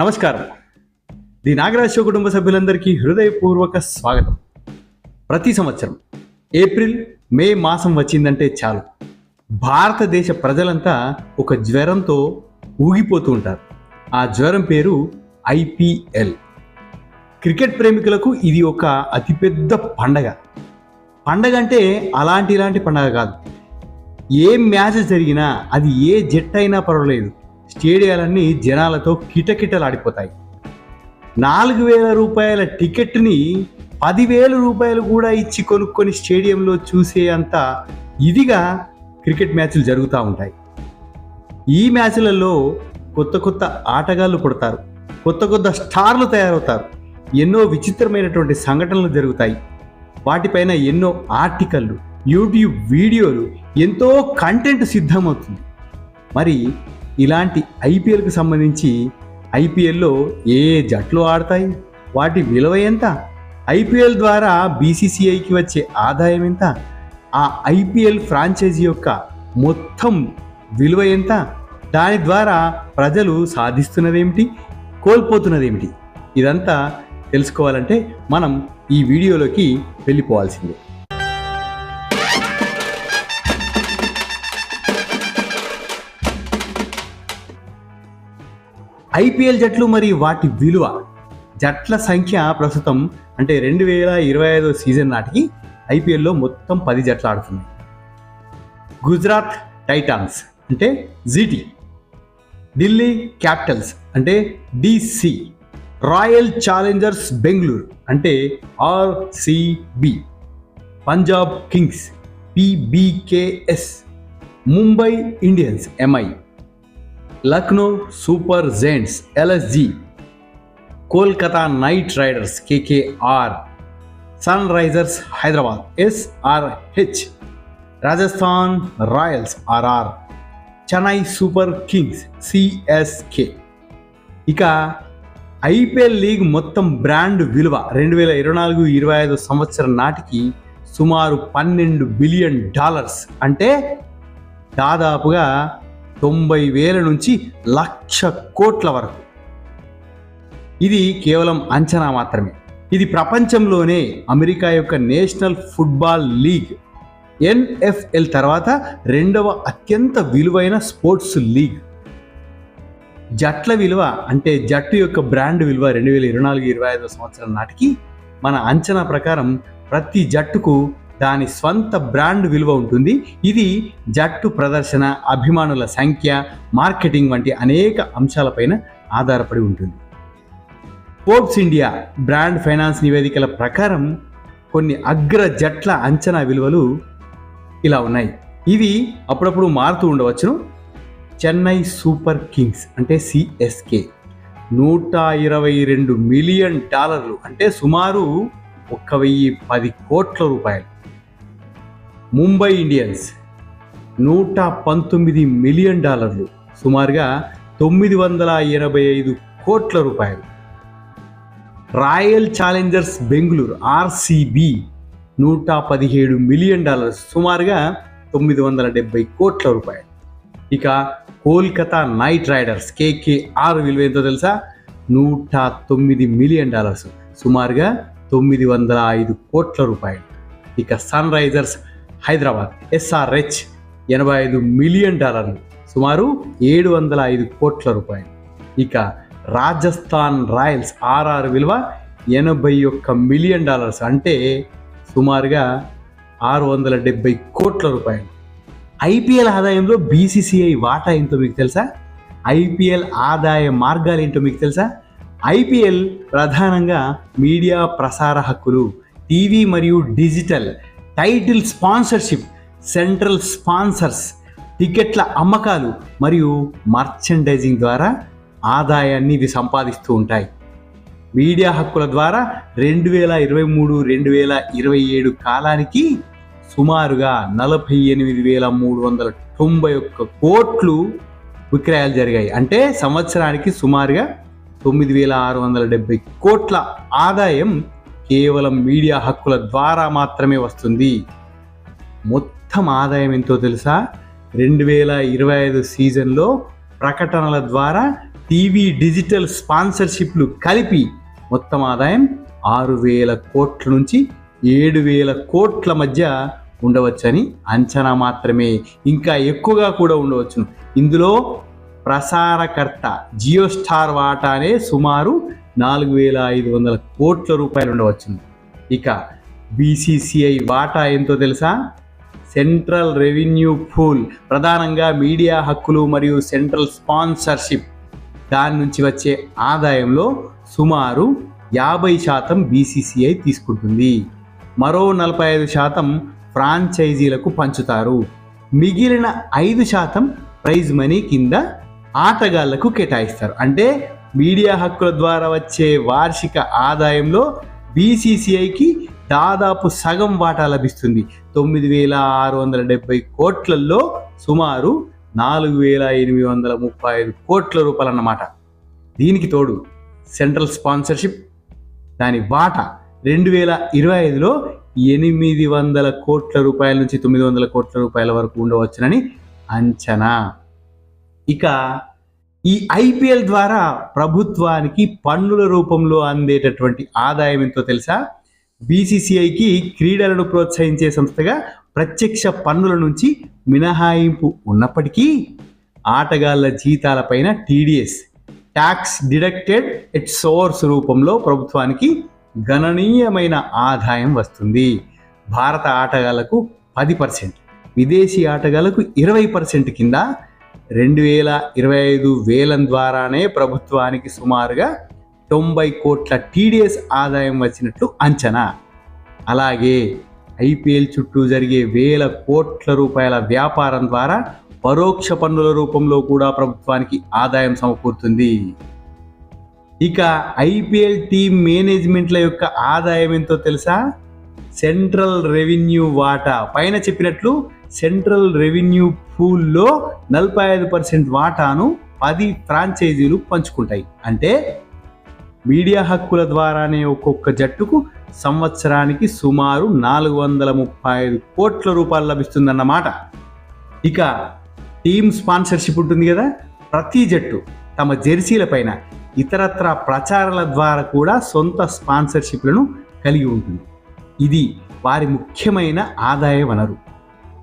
నమస్కారం. The Nagaraj show కుటుంబ సభ్యులందరికీ హృదయపూర్వక స్వాగతం. ప్రతి సంవత్సరం ఏప్రిల్ మే మాసం వచ్చిందంటే చాలు. భారతదేశ ప్రజలంతా ఒక జ్వరంతో ఊగిపోతూ ఉంటారు. ఆ జ్వరం పేరు ఐపీఎల్ క్రికెట్ ప్రేమికులకు ఇది ఒక అతిపెద్ద పండగ. పండగ అంటే అలాంటి ఇలాంటి పండగ కాదు. ఏ మ్యాచ్ జరిగినా అది ఏ జట్టు అయినా పర్వాలేదు. స్టేడియాలన్నీ జనాలతో కిటకిటలాడిపోతాయి. నాలుగు వేల రూపాయల టికెట్ని పదివేల రూపాయలు కూడా ఇచ్చి కొనుక్కొని స్టేడియంలో చూసే అంత ఇదిగా క్రికెట్ మ్యాచ్లు జరుగుతూ ఉంటాయి. ఈ మ్యాచ్లలో కొత్త కొత్త ఆటగాళ్ళు పుడతారు. కొత్త కొత్త స్టార్లు తయారవుతారు. ఎన్నో విచిత్రమైనటువంటి సంఘటనలు జరుగుతాయి. వాటిపైన ఎన్నో ఆర్టికల్లు యూట్యూబ్ వీడియోలు ఎంతో కంటెంట్ సిద్ధమవుతుంది. మరి ఇలాంటి ఐపీఎల్కి సంబంధించి ఐపీఎల్లో ఏ ఏ జట్లు ఆడతాయి? వాటి విలువ ఎంత? ఐపీఎల్ ద్వారా బీసీసీఐకి వచ్చే ఆదాయం ఎంత? ఆ ఐపీఎల్ ఫ్రాంచైజీ యొక్క మొత్తం విలువ ఎంత? దాని ద్వారా ప్రజలు సాధిస్తున్నదేమిటి? కోల్పోతున్నదేమిటి? ఇదంతా తెలుసుకోవాలంటే మనం ఈ వీడియోలోకి వెళ్ళిపోవాల్సిందే. ఐపీఎల్ జట్లు మరి వాటి విలువ? జట్ల సంఖ్య ప్రస్తుతం అంటే రెండు వేల ఇరవై ఐదో సీజన్ నాటికి ఐపీఎల్లో మొత్తం పది జట్లు ఆడుతున్నాయి. గుజరాత్ టైటాన్స్ అంటే జీటీ ఢిల్లీ క్యాపిటల్స్ అంటే డిసి రాయల్ ఛాలెంజర్స్ బెంగళూరు అంటే RCB Punjab Kings PBKS Mumbai Indians MI. Lucknow Super Giants LSG Kolkata Knight Riders KKR Sunrisers Hyderabad SRH Rajasthan Royals RR Chennai Super Kings CSK. ఇక IPL league మొత్తం brand విలువ రెండు వేల ఇరవై నాలుగు ఇరవై ఐదు సంవత్సరం నాటికి సుమారు పన్నెండు బిలియన్ డాలర్స్ అంటే దాదాపుగా తొంభై వేల నుంచి లక్ష కోట్ల వరకు. ఇది కేవలం అంచనా మాత్రమే. ఇది ప్రపంచంలోనే అమెరికా యొక్క నేషనల్ ఫుట్బాల్ లీగ్. ఎన్ఎఫ్ఎల్ తర్వాత రెండవ అత్యంత విలువైన స్పోర్ట్స్ లీగ్. జట్ల విలువ అంటే జట్టు యొక్క బ్రాండ్ విలువ రెండు వేల ఇరవై నాలుగు ఇరవై ఐదో సంవత్సరం నాటికి మన అంచనా ప్రకారం ప్రతి జట్టుకు దాని స్వంత బ్రాండ్ విలువ ఉంటుంది. ఇది జట్టు ప్రదర్శన అభిమానుల సంఖ్య మార్కెటింగ్ వంటి అనేక అంశాలపైన ఆధారపడి ఉంటుంది. ఫోర్బ్స్ ఇండియా బ్రాండ్ ఫైనాన్స్ నివేదికల ప్రకారం కొన్ని అగ్ర జట్ల అంచనా విలువలు ఇలా ఉన్నాయి. ఇవి అప్పుడప్పుడు మారుతూ ఉండవచ్చును. చెన్నై సూపర్ కింగ్స్ అంటే సిఎస్కే నూట ఇరవై రెండు మిలియన్ డాలర్లు అంటే సుమారు ఒక వెయ్యి పది కోట్ల రూపాయలు. ముంబై ఇండియన్స్ నూట పంతొమ్మిది మిలియన్ డాలర్లు సుమారుగా తొమ్మిది వందల ఎనభై ఐదు కోట్ల రూపాయలు. రాయల్ ఛాలెంజర్స్ బెంగళూరు ఆర్సీబీ నూట పదిహేడు మిలియన్ డాలర్స్ సుమారుగా తొమ్మిది వందల డెబ్బై కోట్ల రూపాయలు. ఇక కోల్కతా నైట్ రైడర్స్ కేకేఆర్ విలువ ఎంతో తెలుసా? నూట తొమ్మిది మిలియన్ డాలర్స్ సుమారుగా తొమ్మిది వందల ఐదు కోట్ల రూపాయలు. ఇక సన్ రైజర్స్ హైదరాబాద్ ఎస్ఆర్హెచ్ ఎనభై ఐదు మిలియన్ డాలర్లు సుమారు ఏడు వందల ఐదు కోట్ల రూపాయలు. ఇక రాజస్థాన్ రాయల్స్ ఆర్ఆర్ విలువ ఎనభై ఒక్క మిలియన్ డాలర్స్ అంటే సుమారుగా ఆరు వందల డెబ్బై కోట్ల రూపాయలు. ఐపీఎల్ ఆదాయంలో బీసీసీఐ వాటా ఏంటో మీకు తెలుసా? ఐపీఎల్ ఆదాయ మార్గాలు ఏంటో మీకు తెలుసా? ఐపీఎల్ ప్రధానంగా మీడియా ప్రసార హక్కులు టీవీ మరియు digital title sponsorship central sponsors టికెట్ల అమ్మకాలు మరియు మర్చెండైజింగ్ ద్వారా ఆదాయాన్ని ఇవి సంపాదిస్తూ ఉంటాయి. మీడియా హక్కుల ద్వారా రెండు వేల ఇరవై మూడు రెండు వేల ఇరవై ఏడు కాలానికి సుమారుగా నలభై ఎనిమిది వేల మూడు వందల తొంభై ఒక్క కోట్లు విక్రయాలు జరిగాయి. అంటే సంవత్సరానికి సుమారుగా తొమ్మిది వేల ఆరు వందల డెబ్బై కోట్ల ఆదాయం కేవలం మీడియా హక్కుల ద్వారా మాత్రమే వస్తుంది. మొత్తం ఆదాయం ఎంతో తెలుసా? రెండు వేల ఇరవై ఐదు సీజన్లో ప్రకటనల ద్వారా టీవీ డిజిటల్ స్పాన్సర్షిప్లు కలిపి మొత్తం ఆదాయం ఆరు వేల కోట్ల నుంచి ఏడు వేల కోట్ల మధ్య ఉండవచ్చని అంచనా మాత్రమే. ఇంకా ఎక్కువగా కూడా ఉండవచ్చును. ఇందులో ప్రసారకర్త జియో స్టార్ వాటానే సుమారు నాలుగు వేల ఐదు వందల కోట్ల రూపాయలు ఉండవచ్చును. ఇక బీసీసీఐ వాటా ఎంతో తెలుసా? సెంట్రల్ రెవెన్యూ పూల్ ప్రధానంగా మీడియా హక్కులు మరియు సెంట్రల్ స్పాన్సర్షిప్. దాని నుంచి వచ్చే ఆదాయంలో సుమారు యాభై శాతం బీసీసీఐ తీసుకుంటుంది. మరో నలభై ఐదు శాతం ఫ్రాంచైజీలకు పంచుతారు. మిగిలిన ఐదు శాతం ప్రైజ్ మనీ కింద ఆటగాళ్ళకు కేటాయిస్తారు. అంటే మీడియా హక్కుల ద్వారా వచ్చే వార్షిక ఆదాయంలో బీసీసీఐకి దాదాపు సగం వాటా లభిస్తుంది. తొమ్మిది వేల ఆరు వందల డెబ్బై కోట్లలో సుమారు నాలుగు వేల ఎనిమిది వందల ముప్పై ఐదు కోట్ల రూపాయలు అన్నమాట దీనికి తోడు సెంట్రల్ స్పాన్సర్షిప్ దాని వాటా రెండు వేల ఇరవై ఐదులో ఎనిమిది వందల కోట్ల రూపాయల నుంచి తొమ్మిది వందల కోట్ల రూపాయల వరకు ఉండవచ్చునని అంచనా. ఇక ఈ ఐపీఎల్ ద్వారా ప్రభుత్వానికి పన్నుల రూపంలో అందేటటువంటి ఆదాయం ఎంతో తెలుసా? బీసీసీఐకి క్రీడలను ప్రోత్సహించే సంస్థగా ప్రత్యక్ష పన్నుల నుంచి మినహాయింపు ఉన్నప్పటికీ ఆటగాళ్ళ జీతాలపైన TDS tax deducted at source రూపంలో ప్రభుత్వానికి గణనీయమైన ఆదాయం వస్తుంది. భారత ఆటగాళ్ళకు పది పర్సెంట్ విదేశీ ఆటగాళ్ళకు ఇరవై పర్సెంట్ కింద రెండు వేల ఇరవై ఐదు వేలం ద్వారానే ప్రభుత్వానికి సుమారుగా తొంభై కోట్ల టీడీఎస్ ఆదాయం వచ్చినట్లు అంచనా. అలాగే ఐపీఎల్ చుట్టూ జరిగే వేల కోట్ల రూపాయల వ్యాపారం ద్వారా పరోక్ష పన్నుల రూపంలో కూడా ప్రభుత్వానికి ఆదాయం సమకూరుతుంది. ఇక ఐపీఎల్ టీమ్ మేనేజ్మెంట్ల యొక్క ఆదాయం ఎంతో తెలుసా? సెంట్రల్ రెవెన్యూ వాటా పైన చెప్పినట్లు సెంట్రల్ రెవెన్యూ పూల్లో నలభై ఐదు పర్సెంట్ వాటాను పది ఫ్రాంచైజీలు పంచుకుంటాయి. అంటే మీడియా హక్కుల ద్వారానే ఒక్కొక్క జట్టుకు సంవత్సరానికి సుమారు నాలుగు వందల ముప్పై ఐదు కోట్ల రూపాయలు లభిస్తుందన్నమాట. ఇక టీమ్ స్పాన్సర్షిప్ ఉంటుంది కదా? ప్రతి జట్టు తమ జెర్సీల పైన ఇతరత్ర ప్రచారాల ద్వారా కూడా సొంత స్పాన్సర్షిప్లను కలిగి ఉంటుంది. ఇది వారి ముఖ్యమైన ఆదాయ వనరు.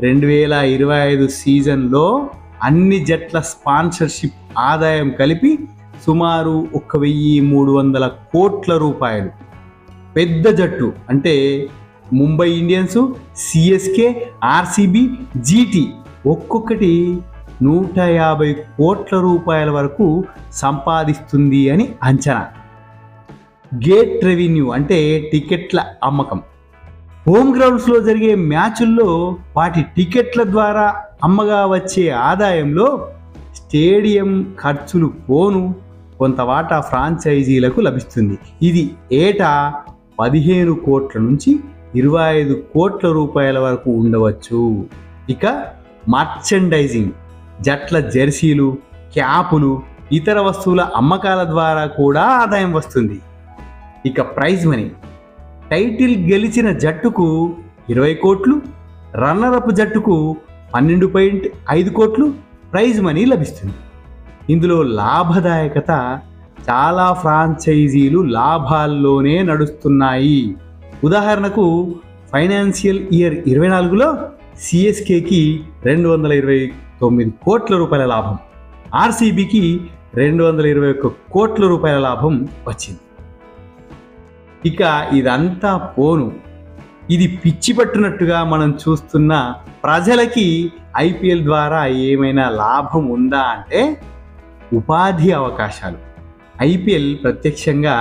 రెండు వేల ఇరవై ఐదు సీజన్లో అన్ని జట్ల స్పాన్సర్షిప్ ఆదాయం కలిపి సుమారు ఒక వెయ్యి మూడు వందల కోట్ల రూపాయలు. పెద్ద జట్టు అంటే Mumbai Indians CSK RCB GT ఒక్కొక్కటి నూట యాభై కోట్ల రూపాయల వరకు సంపాదిస్తుంది అని అంచనా. గేట్ రెవెన్యూ అంటే టికెట్ల అమ్మకం. హోమ్ గ్రౌండ్స్లో జరిగే మ్యాచుల్లో వాటి టికెట్ల ద్వారా అమ్మగా వచ్చే ఆదాయంలో స్టేడియం ఖర్చులు పోను. కొంత వాటా ఫ్రాంచైజీలకు లభిస్తుంది. ఇది ఏటా పదిహేను కోట్ల నుంచి ఇరవై ఐదు కోట్ల రూపాయల వరకు ఉండవచ్చు. ఇక మర్చెండైజింగ్. జట్ల జెర్సీలు క్యాపులు ఇతర వస్తువుల అమ్మకాల ద్వారా కూడా ఆదాయం వస్తుంది. ఇక ప్రైజ్ మనీ. టైటిల్ గెలిచిన జట్టుకు ఇరవై కోట్లు రన్నరప్ జట్టుకు పన్నెండు పాయింట్ ఐదు కోట్లు ప్రైజ్ మనీ లభిస్తుంది. ఇందులో లాభదాయకత చాలా ఫ్రాంచైజీలు లాభాల్లోనే నడుస్తున్నాయి. ఉదాహరణకు ఫైనాన్షియల్ ఇయర్ ఇరవై నాలుగులో సిఎస్కేకి రెండు వందల ఇరవై తొమ్మిది కోట్ల రూపాయల లాభం ఆర్సీబీకి రెండు వందల ఇరవై ఒక్క కోట్ల రూపాయల లాభం వచ్చింది. ఇక ఇదంతా పోను. ఇది పిచ్చి పట్టునట్టుగా మనం చూస్తున్న ప్రజలకి ఐపీఎల్ ద్వారా ఏమైనా లాభం ఉందా అంటే ఉపాధి అవకాశాలు. ఐపీఎల్ ప్రత్యక్షంగా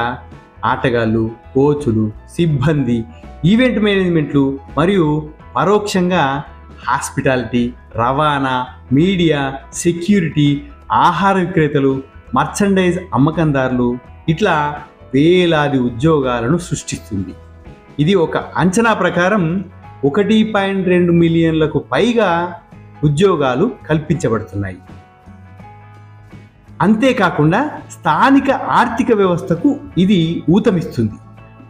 ఆటగాళ్ళు కోచులు సిబ్బంది ఈవెంట్ మేనేజ్మెంట్లు మరియు పరోక్షంగా హాస్పిటాలిటీ రవాణా మీడియా సెక్యూరిటీ ఆహార విక్రేతలు మర్చండైజ్ అమ్మకందారులు ఇట్లా వేలాది ఉద్యోగాలను సృష్టిస్తుంది. ఇది ఒక అంచనా ప్రకారం ఒకటి పాయింట్ రెండు మిలియన్లకు పైగా ఉద్యోగాలు కల్పించబడుతున్నాయి. అంతేకాకుండా స్థానిక ఆర్థిక వ్యవస్థకు ఇది ఊతమిస్తుంది.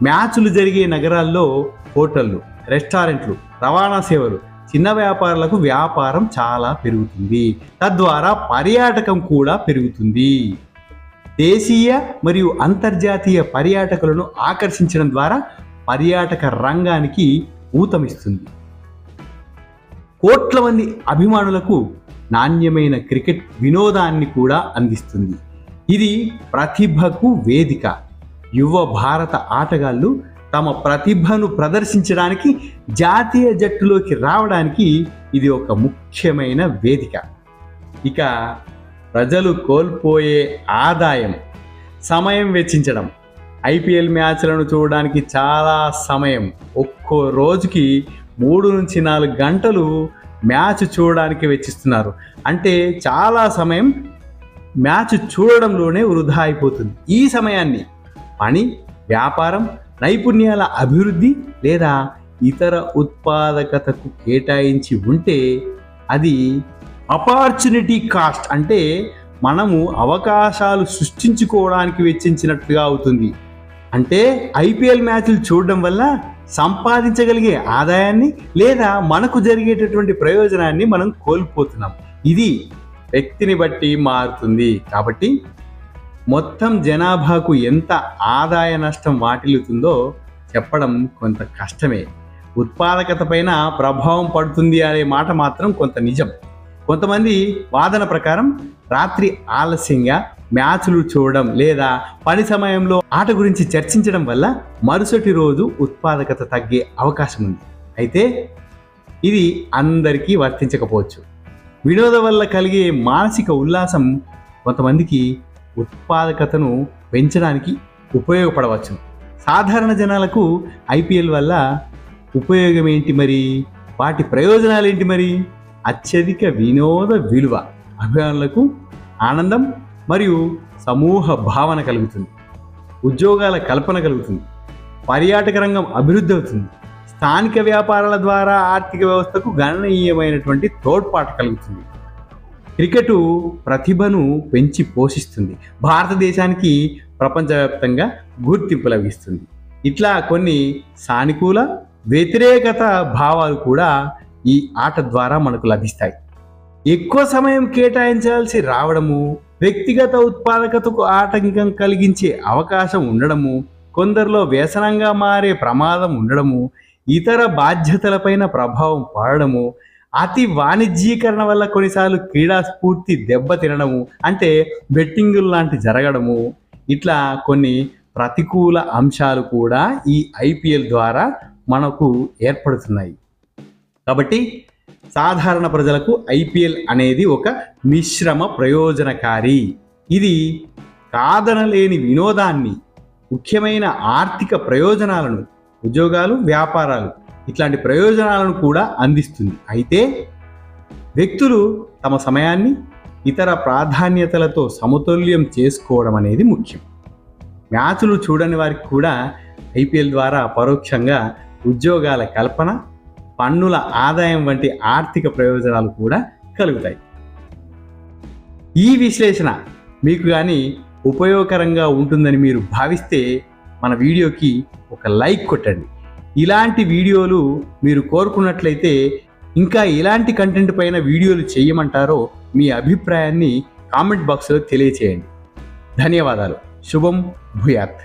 మ్యాచ్లు జరిగే నగరాల్లో హోటళ్ళు రెస్టారెంట్లు రవాణా సేవలు చిన్న వ్యాపారులకు వ్యాపారం చాలా పెరుగుతుంది. తద్వారా పర్యాటకం కూడా పెరుగుతుంది. దేశీయ మరియు అంతర్జాతీయ పర్యాటకులను ఆకర్షించడం ద్వారా పర్యాటక రంగానికి ఊతమిస్తుంది. కోట్ల మంది అభిమానులకు నాణ్యమైన క్రికెట్ వినోదాన్ని కూడా అందిస్తుంది. ఇది ప్రతిభకు వేదిక. యువ భారత ఆటగాళ్ళు తమ ప్రతిభను ప్రదర్శించడానికి జాతీయ జట్టులోకి రావడానికి ఇది ఒక ముఖ్యమైన వేదిక. ఇక ప్రజలు కోల్పోయే ఆదాయం సమయం వెచ్చించడం. ఐపీఎల్ మ్యాచ్లను చూడడానికి చాలా సమయం. ఒక్కో రోజుకి మూడు నుంచి నాలుగు గంటలు మ్యాచ్ చూడడానికి వెచ్చిస్తున్నారు. అంటే చాలా సమయం మ్యాచ్ చూడడంలోనే వృధా అయిపోతుంది. ఈ సమయాన్ని పని వ్యాపారం నైపుణ్యాల అభివృద్ధి లేదా ఇతర ఉత్పాదకతకు కేటాయించి ఉంటే అది అపార్చునిటీ కాస్ట్ అంటే మనము అవకాశాలు సృష్టించుకోవడానికి వెచ్చించినట్లుగా అవుతుంది. అంటే ఐపీఎల్ మ్యాచ్లు చూడడం వల్ల సంపాదించగలిగే ఆదాయాన్ని లేదా మనకు జరిగేటటువంటి ప్రయోజనాన్ని మనం కోల్పోతున్నాం. ఇది వ్యక్తిని బట్టి మారుతుంది. కాబట్టి మొత్తం జనాభాకు ఎంత ఆదాయ నష్టం వాటిల్లుతుందో చెప్పడం కొంత కష్టమే. ఉత్పాదకత పైన ప్రభావం పడుతుంది అనే మాట మాత్రం కొంత నిజం. కొంతమంది వాదన ప్రకారం రాత్రి ఆలస్యంగా మ్యాచ్లు చూడడం లేదా పని సమయంలో ఆట గురించి చర్చించడం వల్ల మరుసటి రోజు ఉత్పాదకత తగ్గే అవకాశం ఉంది. అయితే ఇది అందరికీ వర్తించకపోవచ్చు. వినోదం వల్ల కలిగే మానసిక ఉల్లాసం కొంతమందికి ఉత్పాదకతను పెంచడానికి ఉపయోగపడవచ్చు. సాధారణ జనాలకు ఐపీఎల్ వల్ల ఉపయోగం ఏంటి మరి? వాటి ప్రయోజనాలు ఏంటి మరి? అత్యధిక వినోద విలువ అభిమానులకు ఆనందం మరియు సమూహ భావన కలుగుతుంది. ఉద్యోగాల కల్పన కలుగుతుంది. పర్యాటక రంగం అభివృద్ధి అవుతుంది. స్థానిక వ్యాపారాల ద్వారా ఆర్థిక వ్యవస్థకు గణనీయమైనటువంటి తోడ్పాటు కలుగుతుంది. క్రికెట్ ప్రతిభను పెంచి పోషిస్తుంది. భారతదేశానికి ప్రపంచవ్యాప్తంగా గుర్తింపు లభిస్తుంది. ఇట్లా కొన్ని సానుకూల వ్యతిరేకత భావాలు కూడా ఈ ఆట ద్వారా మనకు లభిస్తాయి. ఎక్కువ సమయం కేటాయించాల్సి రావడము వ్యక్తిగత ఉత్పాదకతకు ఆటంకం కలిగించే అవకాశం ఉండడము కొందరిలో వ్యసనంగా మారే ప్రమాదం ఉండడము ఇతర బాధ్యతలపైన ప్రభావం పడడము అతి వాణిజ్యీకరణ వల్ల కొన్నిసార్లు క్రీడా స్ఫూర్తి దెబ్బతినడము అంటే బెట్టింగులు లాంటి జరగడము ఇట్లా కొన్ని ప్రతికూల అంశాలు కూడా ఈ ఐపీఎల్ ద్వారా మనకు ఏర్పడుతున్నాయి. కాబట్టి సాధారణ ప్రజలకు ఐపీఎల్ అనేది ఒక మిశ్రమ ప్రయోజనకారి. ఇది కాదనలేని వినోదాన్ని ముఖ్యమైన ఆర్థిక ప్రయోజనాలను ఉద్యోగాలు వ్యాపారాలు ఇట్లాంటి ప్రయోజనాలను కూడా అందిస్తుంది. అయితే వ్యక్తులు తమ సమయాన్ని ఇతర ప్రాధాన్యతలతో సమతుల్యం చేసుకోవడం అనేది ముఖ్యం. మ్యాచ్లు చూడని వారికి కూడా ఐపీఎల్ ద్వారా పరోక్షంగా ఉద్యోగాల కల్పన పన్నుల ఆదాయం వంటి ఆర్థిక ప్రయోజనాలు కూడా కలుగుతాయి. ఈ విశ్లేషణ మీకు కానీ ఉపయోగకరంగా ఉంటుందని మీరు భావిస్తే మన వీడియోకి ఒక లైక్ కొట్టండి. ఇలాంటి వీడియోలు మీరు కోరుకున్నట్లయితే ఇంకా ఎలాంటి కంటెంట్ పైన వీడియోలు చేయమంటారో మీ అభిప్రాయాన్ని కామెంట్ బాక్స్లో తెలియచేయండి. ధన్యవాదాలు. శుభం భూయాత్.